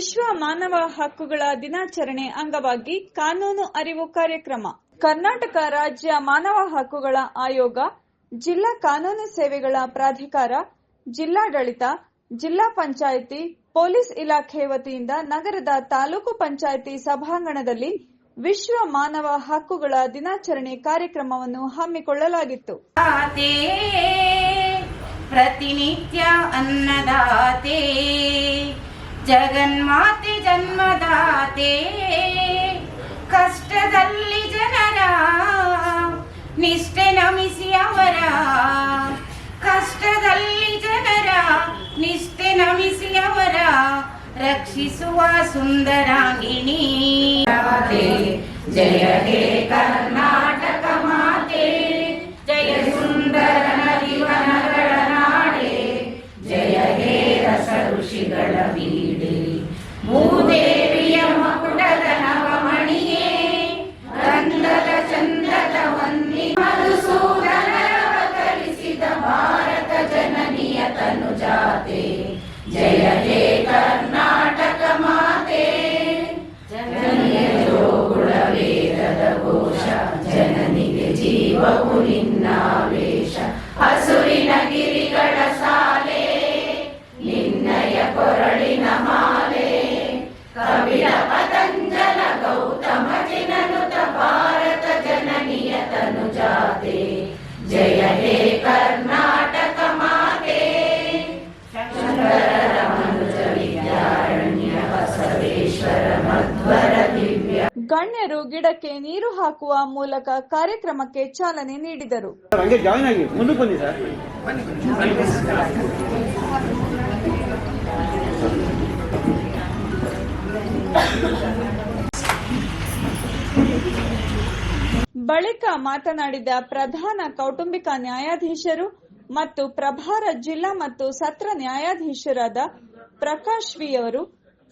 ವಿಶ್ವ ಮಾನವ ಹಕ್ಕುಗಳ ದಿನಾಚರಣೆ ಅಂಗವಾಗಿ ಕಾನೂನು ಅರಿವು ಕಾರ್ಯಕ್ರಮ. ಕರ್ನಾಟಕ ರಾಜ್ಯ ಮಾನವ ಹಕ್ಕುಗಳ ಆಯೋಗ, ಜಿಲ್ಲಾ ಕಾನೂನು ಸೇವೆಗಳ ಪ್ರಾಧಿಕಾರ, ಜಿಲ್ಲಾಡಳಿತ, ಜಿಲ್ಲಾ ಪಂಚಾಯಿತಿ, ಪೊಲೀಸ್ ಇಲಾಖೆ ವತಿಯಿಂದ ನಗರದ ತಾಲೂಕು ಪಂಚಾಯಿತಿ ಸಭಾಂಗಣದಲ್ಲಿ ವಿಶ್ವ ಮಾನವ ಹಕ್ಕುಗಳ ದಿನಾಚರಣೆ ಕಾರ್ಯಕ್ರಮವನ್ನು ಹಮ್ಮಿಕೊಳ್ಳಲಾಗಿತ್ತು. ಪ್ರತಿನಿತ್ಯ ಅನ್ನದಾತೆ. ಜಗನ್ಮಾತೆ ಜನ್ಮದಾತೆ ಕಷ್ಟದಲ್ಲಿ ಜನರ ನಿಷ್ಠೆ ನಮಿಸಿ ಅವರ ಕಷ್ಟದಲ್ಲಿ ಜನರ ನಿಷ್ಠೆ ನಮಿಸಿ ಅವರ ರಕ್ಷಿಸುವ ಸುಂದರಾಂಗಿಣಿ. ಗಣ್ಯರು ಗಿಡಕ್ಕೆ ನೀರು ಹಾಕುವ ಮೂಲಕ ಕಾರ್ಯಕ್ರಮಕ್ಕೆ ಚಾಲನೆ ನೀಡಿದರು. ಬಳಿಕ ಮಾತನಾಡಿದ ಪ್ರಧಾನ ಕೌಟುಂಬಿಕ ನ್ಯಾಯಾಧೀಶರು ಮತ್ತು ಪ್ರಭಾರ ಜಿಲ್ಲಾ ಮತ್ತು ಸತ್ರ ನ್ಯಾಯಾಧೀಶರಾದ ಪ್ರಕಾಶ್ ವಿ ಅವರು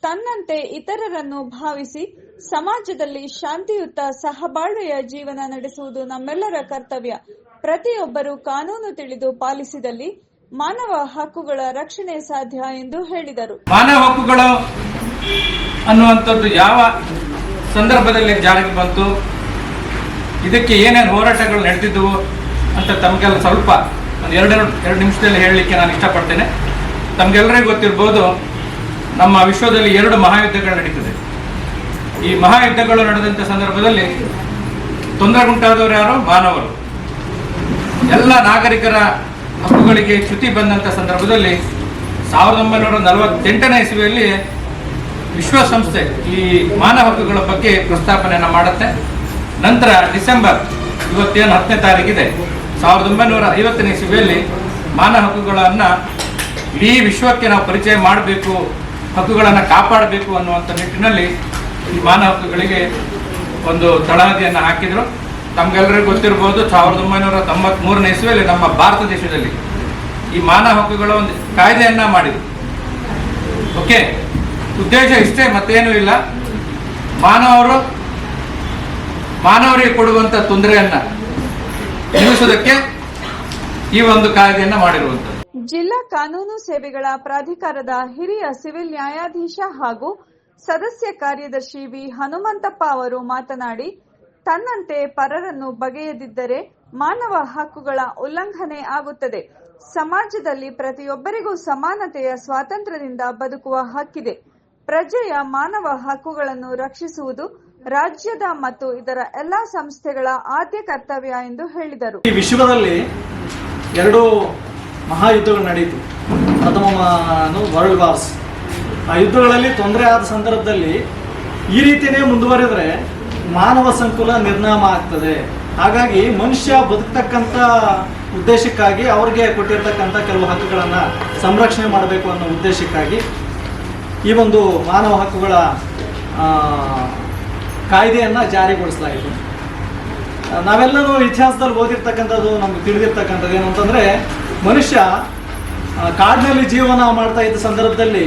ತನ್ನಂತೆ ಇತರರನ್ನು ಭಾವಿಸಿ ಸಮಾಜದಲ್ಲಿ ಶಾಂತಿಯುತ ಸಹಬಾಳ್ವೆಯ ಜೀವನ ನಡೆಸುವುದು ನಮ್ಮೆಲ್ಲರ ಕರ್ತವ್ಯ. ಪ್ರತಿಯೊಬ್ಬರು ಕಾನೂನು ತಿಳಿದು ಪಾಲಿಸಿದಲ್ಲಿ ಮಾನವ ಹಕ್ಕುಗಳ ರಕ್ಷಣೆ ಸಾಧ್ಯ ಎಂದು ಹೇಳಿದರು. ಮಾನವ ಹಕ್ಕುಗಳು ಅನ್ನುವಂಥದ್ದು ಯಾವ ಸಂದರ್ಭದಲ್ಲಿ ಜಾರಿಗೆ ಬಂತು, ಇದಕ್ಕೆ ಏನೇನು ಹೋರಾಟಗಳು ನಡೆದಿದ್ದವು ಅಂತ ತಮಗೆಲ್ಲ ಸ್ವಲ್ಪ ಒಂದು ಎರಡು ಎರಡು ನಿಮಿಷದಲ್ಲಿ ಹೇಳಲಿಕ್ಕೆ ನಾನು ಇಷ್ಟಪಡ್ತೇನೆ. ತಮಗೆಲ್ಲರಿಗೂ ಗೊತ್ತಿರ್ಬೋದು, ನಮ್ಮ ವಿಶ್ವದಲ್ಲಿ ಎರಡು ಮಹಾಯುದ್ಧಗಳು ನಡೀತದೆ. ಈ ಮಹಾಯುದ್ಧಗಳು ನಡೆದಂಥ ಸಂದರ್ಭದಲ್ಲಿ ತೊಂದರೆಗುಂಟಾದವರು ಯಾರು? ಮಾನವರು. ಎಲ್ಲ ನಾಗರಿಕರ ಹಕ್ಕುಗಳಿಗೆ ಚ್ಯುತಿ ಬಂದಂಥ ಸಂದರ್ಭದಲ್ಲಿ ಸಾವಿರದ ಒಂಬೈನೂರ ನಲವತ್ತೆಂಟನೇ ಇಸ್ವಿಯಲ್ಲಿ ವಿಶ್ವಸಂಸ್ಥೆ ಈ ಮಾನವ ಹಕ್ಕುಗಳ ಬಗ್ಗೆ ಪ್ರಸ್ತಾಪನೆಯನ್ನು ಮಾಡುತ್ತೆ. ನಂತರ ಡಿಸೆಂಬರ್ ಇವತ್ತೇನು ಹತ್ತನೇ ತಾರೀಕಿದೆ. ಸಾವಿರದ ಒಂಬೈನೂರ ಐವತ್ತನೇ ಇಸ್ವಿಯಲ್ಲಿ ಮಾನವ ಹಕ್ಕುಗಳನ್ನು ಇಡೀ ವಿಶ್ವಕ್ಕೆ ನಾವು ಪರಿಚಯ ಮಾಡಬೇಕು, ಹಕ್ಕುಗಳನ್ನು ಕಾಪಾಡಬೇಕು ಅನ್ನುವಂಥ ನಿಟ್ಟಿನಲ್ಲಿ ಈ ಮಾನವ ಹಕ್ಕುಗಳಿಗೆ ಒಂದು ತಳಹದಿಯನ್ನು ಹಾಕಿದರು. ತಮಗೆಲ್ಲರಿಗೂ ಗೊತ್ತಿರ್ಬೋದು, ಸಾವಿರದ ಒಂಬೈನೂರ ತೊಂಬತ್ಮೂರನೇ ಇಸ್ವಿಯಲ್ಲಿ ನಮ್ಮ ಭಾರತ ದೇಶದಲ್ಲಿ ಈ ಮಾನವ ಹಕ್ಕುಗಳ ಒಂದು ಕಾಯ್ದೆಯನ್ನ ಮಾಡಿದ್ರು. ಓಕೆ? ಉದ್ದೇಶ ಇಷ್ಟೇ, ಮತ್ತೇನೂ ಇಲ್ಲ. ಮಾನವರು, ಮಾನವರಿಗೆ ಕೊಡುವಂಥ ತೊಂದರೆಯನ್ನ ನಿಲ್ಲಿಸೋದಕ್ಕೆ ಈ ಒಂದು ಕಾಯ್ದೆಯನ್ನ ಮಾಡಿರುವಂಥದ್ದು. ಜಿಲ್ಲಾ ಕಾನೂನು ಸೇವೆಗಳ ಪ್ರಾಧಿಕಾರದ ಹಿರಿಯ ಸಿವಿಲ್ ನ್ಯಾಯಾಧೀಶ ಹಾಗೂ ಸದಸ್ಯ ಕಾರ್ಯದರ್ಶಿ ವಿ. ಹನುಮಂತಪ್ಪ ಅವರು ಮಾತನಾಡಿ, ತನ್ನಂತೆ ಪರರನ್ನು ಬಗೆಯದಿದ್ದರೆ ಮಾನವ ಹಕ್ಕುಗಳ ಉಲ್ಲಂಘನೆ ಆಗುತ್ತದೆ. ಸಮಾಜದಲ್ಲಿ ಪ್ರತಿಯೊಬ್ಬರಿಗೂ ಸಮಾನತೆಯ ಸ್ವಾತಂತ್ರ್ಯದಿಂದ ಬದುಕುವ ಹಕ್ಕಿದೆ. ಪ್ರಜೆಯ ಮಾನವ ಹಕ್ಕುಗಳನ್ನು ರಕ್ಷಿಸುವುದು ರಾಜ್ಯದ ಮತ್ತು ಇದರ ಎಲ್ಲಾ ಸಂಸ್ಥೆಗಳ ಆದ್ಯ ಕರ್ತವ್ಯ ಎಂದು ಹೇಳಿದರು. ಈ ವಿಶ್ವದಲ್ಲಿ ಎರಡು ಮಹಾಯುದ್ಧಗಳು ನಡೆಯಿತು. ಪ್ರಥಮ ವರ್ಲ್ಡ್ ವಾರ್ಸ್. ಯುದ್ಧಗಳಲ್ಲಿ ತೊಂದರೆ ಆದ ಸಂದರ್ಭದಲ್ಲಿ ಈ ರೀತಿಯೇ ಮುಂದುವರೆದರೆ ಮಾನವ ಸಂಕುಲ ನಿರ್ನಾಮ ಆಗ್ತದೆ. ಹಾಗಾಗಿ ಮನುಷ್ಯ ಬದುಕ್ತಕ್ಕಂಥ ಉದ್ದೇಶಕ್ಕಾಗಿ ಅವ್ರಿಗೆ ಕೊಟ್ಟಿರ್ತಕ್ಕಂಥ ಕೆಲವು ಹಕ್ಕುಗಳನ್ನು ಸಂರಕ್ಷಣೆ ಮಾಡಬೇಕು ಅನ್ನೋ ಉದ್ದೇಶಕ್ಕಾಗಿ ಈ ಒಂದು ಮಾನವ ಹಕ್ಕುಗಳ ಕಾಯ್ದೆಯನ್ನು ಜಾರಿಗೊಳಿಸಲಾಯಿತು. ನಾವೆಲ್ಲರೂ ಇತಿಹಾಸದಲ್ಲಿ ಓದಿರ್ತಕ್ಕಂಥದ್ದು, ನಮ್ಗೆ ತಿಳಿದಿರ್ತಕ್ಕಂಥದ್ದು ಏನು ಅಂತಂದರೆ ಮನುಷ್ಯ ಕಾಡಿನಲ್ಲಿ ಜೀವನ ಮಾಡ್ತಾ ಇದ್ದ ಸಂದರ್ಭದಲ್ಲಿ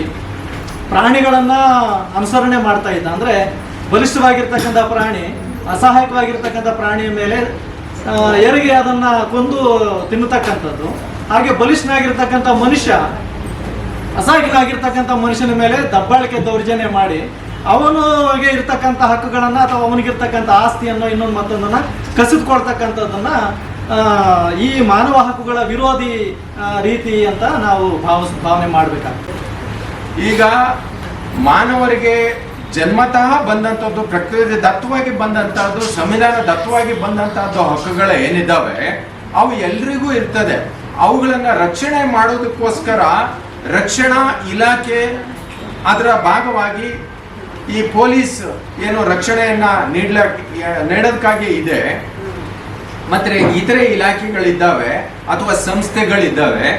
ಪ್ರಾಣಿಗಳನ್ನು ಅನುಸರಣೆ ಮಾಡ್ತಾ ಇದ್ದ. ಅಂದ್ರೆ ಬಲಿಷ್ಠವಾಗಿರ್ತಕ್ಕಂಥ ಪ್ರಾಣಿ, ಅಸಹಾಯಕವಾಗಿರ್ತಕ್ಕಂಥ ಪ್ರಾಣಿಯ ಮೇಲೆ ಎರಗಿ ಅದನ್ನು ಕೊಂದು ತಿನ್ನತಕ್ಕಂಥದ್ದು. ಹಾಗೆ ಬಲಿಷ್ಠನಾಗಿರ್ತಕ್ಕಂಥ ಮನುಷ್ಯ, ಅಸಹಾಯಕನಾಗಿರ್ತಕ್ಕಂಥ ಮನುಷ್ಯನ ಮೇಲೆ ದಬ್ಬಾಳಿಕೆ ದೌರ್ಜನ್ಯ ಮಾಡಿ, ಅವನಿಗೆ ಇರ್ತಕ್ಕಂಥ ಹಕ್ಕುಗಳನ್ನ ಅಥವಾ ಅವನಿಗಿರ್ತಕ್ಕಂಥ ಆಸ್ತಿಯನ್ನು ಇನ್ನೊಂದು ಮತ್ತೊಂದನ್ನ ಕಸಿದುಕೊಳ್ತಕ್ಕಂಥದ್ದನ್ನ ಈ ಮಾನವ ಹಕ್ಕುಗಳ ವಿರೋಧಿ ರೀತಿ ಅಂತ ನಾವು ಭಾವಿಸ್ ಭಾವನೆ ಮಾಡಬೇಕಾಗ್ತದೆ. ಈಗ ಮಾನವರಿಗೆ ಜನ್ಮತಃ ಬಂದಂಥದ್ದು ಪ್ರಕೃತಿ ದತ್ತವಾಗಿ ಬಂದಂಥದ್ದು, ಸಂವಿಧಾನ ದತ್ತವಾಗಿ ಬಂದಂಥದ್ದು ಹಕ್ಕುಗಳು ಏನಿದ್ದಾವೆ, ಅವು ಎಲ್ರಿಗೂ ಇರ್ತದೆ. ಅವುಗಳನ್ನು ರಕ್ಷಣೆ ಮಾಡೋದಕ್ಕೋಸ್ಕರ ರಕ್ಷಣಾ ಇಲಾಖೆ ಅದರ ಭಾಗವಾಗಿ ಈ ಪೊಲೀಸ್ ಏನು ರಕ್ಷಣೆಯನ್ನು ನೀಡ್ಲಕ್ಕೆ ನೀಡೋದಕ್ಕಾಗಿ ಇದೆ. ಮತ್ತು ಇತರೆ ಇಲಾಖೆಗಳಿದ್ದಾವೆ ಅಥವಾ ಸಂಸ್ಥೆಗಳಿದ್ದಾವೆ.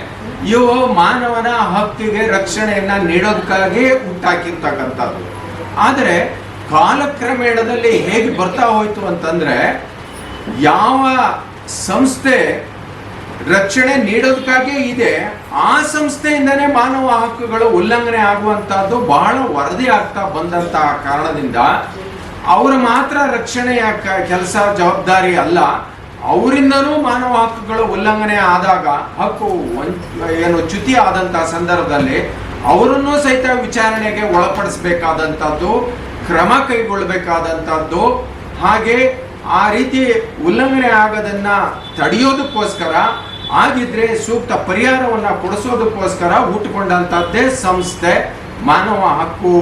ಇವು ಮಾನವನ ಹಕ್ಕಿಗೆ ರಕ್ಷಣೆಯನ್ನ ನೀಡೋದಕ್ಕಾಗಿ ಹುಟ್ಟಾಕಿರ್ತಕ್ಕಂಥದ್ದು. ಆದರೆ ಕಾಲಕ್ರಮೇಣದಲ್ಲಿ ಹೇಗೆ ಬರ್ತಾ ಹೋಯ್ತು ಅಂತಂದ್ರೆ, ಯಾವ ಸಂಸ್ಥೆ ರಕ್ಷಣೆ ನೀಡೋದಕ್ಕಾಗಿ ಇದೆ, ಆ ಸಂಸ್ಥೆಯಿಂದನೇ ಮಾನವ ಹಕ್ಕುಗಳು ಉಲ್ಲಂಘನೆ ಆಗುವಂತಹದ್ದು ಬಹಳ ವರದಿ ಆಗ್ತಾ ಬಂದಂತಹ ಕಾರಣದಿಂದ, ಅವರು ಮಾತ್ರ ರಕ್ಷಣೆಯ ಕೆಲಸ ಜವಾಬ್ದಾರಿ ಅಲ್ಲ ಅವರಿಂದನೂ ಮಾನವ ಹಕ್ಕುಗಳು ಉಲ್ಲಂಘನೆ ಆದಾಗ ಹಕ್ಕು ಏನು ಚ್ಯುತಿ ಆದಂತಹ ಸಂದರ್ಭದಲ್ಲಿ ಅವರನ್ನು ಸಹಿತ ವಿಚಾರಣೆಗೆ ಒಳಪಡಿಸಬೇಕಾದಂತಹದ್ದು, ಕ್ರಮ ಕೈಗೊಳ್ಳಬೇಕಾದಂತಹದ್ದು, ಹಾಗೆ ಆ ರೀತಿ ಉಲ್ಲಂಘನೆ ಆಗೋದನ್ನ ತಡೆಯೋದಕ್ಕೋಸ್ಕರ ಆಗಿದ್ರೆ ಸೂಕ್ತ ಪರಿಹಾರವನ್ನ ಕೊಡಿಸೋದಕ್ಕೋಸ್ಕರ ಹುಟ್ಟುಕೊಂಡಂತದ್ದೇ ಸಂಸ್ಥೆ ಮಾನವ ಹಕ್ಕು.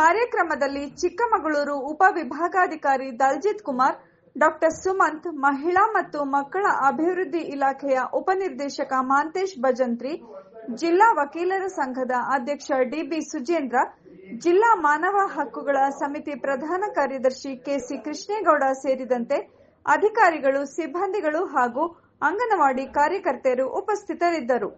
ಕಾರ್ಯಕ್ರಮದಲ್ಲಿ ಚಿಕ್ಕಮಗಳೂರು ಉಪವಿಭಾಗಾಧಿಕಾರಿ ದಲ್ಜಿತ್ ಕುಮಾರ್ ಡಾಕ್ಟರ್ ಸುಮಂತ್, ಮಹಿಳಾ ಮತ್ತು ಮಕ್ಕಳ ಅಭಿವೃದ್ಧಿ ಇಲಾಖೆಯ ಉಪನಿರ್ದೇಶಕ ಮಾಂತೇಶ್ ಭಜಂತ್ರಿ, ಜಿಲ್ಲಾ ವಕೀಲರ ಸಂಘದ ಅಧ್ಯಕ್ಷ ಡಿಬಿ ಸುಜೇಂದ್ರ, ಜಿಲ್ಲಾ ಮಾನವ ಹಕ್ಕುಗಳ ಸಮಿತಿ ಪ್ರಧಾನ ಕಾರ್ಯದರ್ಶಿ ಕೆಸಿ ಕೃಷ್ಣೇಗೌಡ ಸೇರಿದಂತೆ ಅಧಿಕಾರಿಗಳು, ಸಿಬ್ಬಂದಿಗಳು ಹಾಗೂ ಅಂಗನವಾಡಿ ಕಾರ್ಯಕರ್ತೆಯರು ಉಪಸ್ಥಿತರಿದ್ದರು.